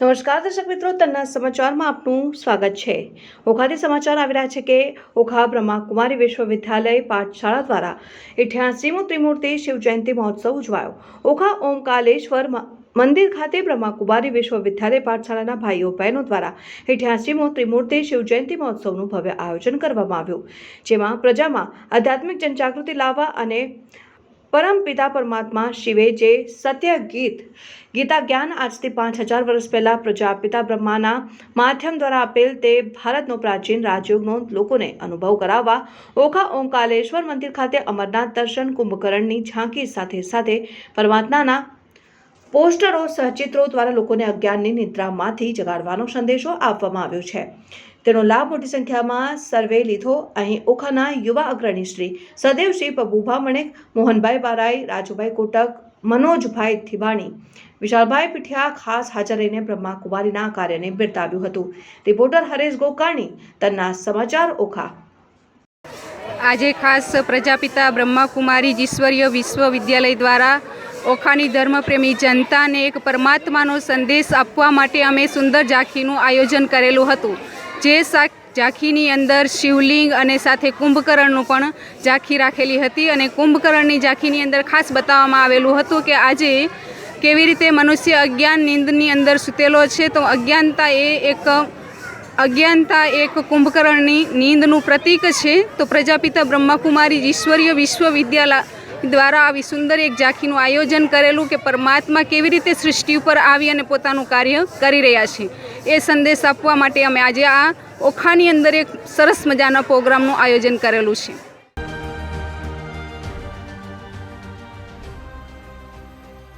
નમસ્કાર દર્શક મિત્રો, તન્ના સમાચારમાં આપનું સ્વાગત છે. ઓખાથી સમાચાર આવી રહ્યા છે કે ઓખા બ્રહ્માકુમારી વિશ્વવિદ્યાલય પાઠશાળા દ્વારા ઇઠ્યાસીમો ત્રિમૂર્તિ શિવ જયંતિ મહોત્સવ ઉજવાયો. ઓખા ઓમકાલેશ્વર મંદિર ખાતે બ્રહ્માકુમારી વિશ્વવિદ્યાલય પાઠશાળાના ભાઈઓ બહેનો દ્વારા ઇઠ્યાસીમો ત્રિમૂર્તિ શિવ જયંતિ મહોત્સવનું ભવ્ય આયોજન કરવામાં આવ્યું. જેમાં પ્રજામાં આધ્યાત્મિક જનજાગૃતિ લાવવા અને પરમ પિતા પરમાત્મા શિવે જે સત્ય ગીત, ગીતા જ્ઞાન આજથી પાંચ હજાર વર્ષ પહેલાં પ્રજાપિતા બ્રહ્માના માધ્યમ દ્વારા આપેલ તે ભારતનો પ્રાચીન રાજયોગનો લોકોને અનુભવ કરાવવા, ઓખા ઓંકાલેશ્વર મંદિર ખાતે અમરનાથ દર્શન, કુંભકરણની ઝાંકી સાથે સાથે પરમાત્માના પોસ્ટરો, સહચિત્રો દ્વારા લોકોને અજ્ઞાનની નિદ્રામાંથી જગાડવાનો સંદેશો આપવામાં આવ્યો છે. તેનો લાભ મોટી સંખ્યામાં સર્વે લીધો. અહીં ઓખાના યુવા અગ્રણી શ્રી સદેવશ્રી પબુભા મણેક મોહનભાઈ બારાઈ, રાજુભાઈ કોટક, મનોજભાઈ થિબાણી વિશાલભાઈ પીઠિયા ખાસ હાજર રહીને બ્રહ્માકુમારીના કાર્યને બિરદાવ્યું હતું. રિપોર્ટર હરેશ ગોકાણી, તન્ના સમાચાર ઓખા. આજે ખાસ પ્રજાપિતા બ્રહ્માકુમારી જીશ્વરીય વિશ્વવિદ્યાલય દ્વારા ઓખાની ધર્મપ્રેમી જનતાને એક પરમાત્માનો સંદેશ આપવા માટે અમે સુંદર ઝાંખીનું આયોજન કરેલું હતું. જે ઝાંખીની અંદર શિવલિંગ અને સાથે કુંભકર્ણનું પણ ઝાંખી રાખેલી હતી અને કુંભકરણની ઝાંખીની અંદર ખાસ બતાવવામાં આવેલું હતું કે આજે કેવી રીતે મનુષ્ય અજ્ઞાન નિંદની અંદર સૂતેલો છે, તો અજ્ઞાનતા એ એક અજ્ઞાનતા એક કુંભકર્ણની નીંદનું પ્રતીક છે. તો પ્રજાપિતા બ્રહ્માકુમારી ઈશ્વરીય વિશ્વવિદ્યાલય દ્વારા આવી સુંદર એક ઝાંખીનું આયોજન કરેલું કે પરમાત્મા કેવી રીતે સૃષ્ટિ ઉપર આવી અને પોતાનું કાર્ય કરી રહ્યા છે. એ સંદેશ આપવા માટે અમે આજે આ ઓખાની અંદર એક સરસ મજાના પ્રોગ્રામનું આયોજન કરેલું છે.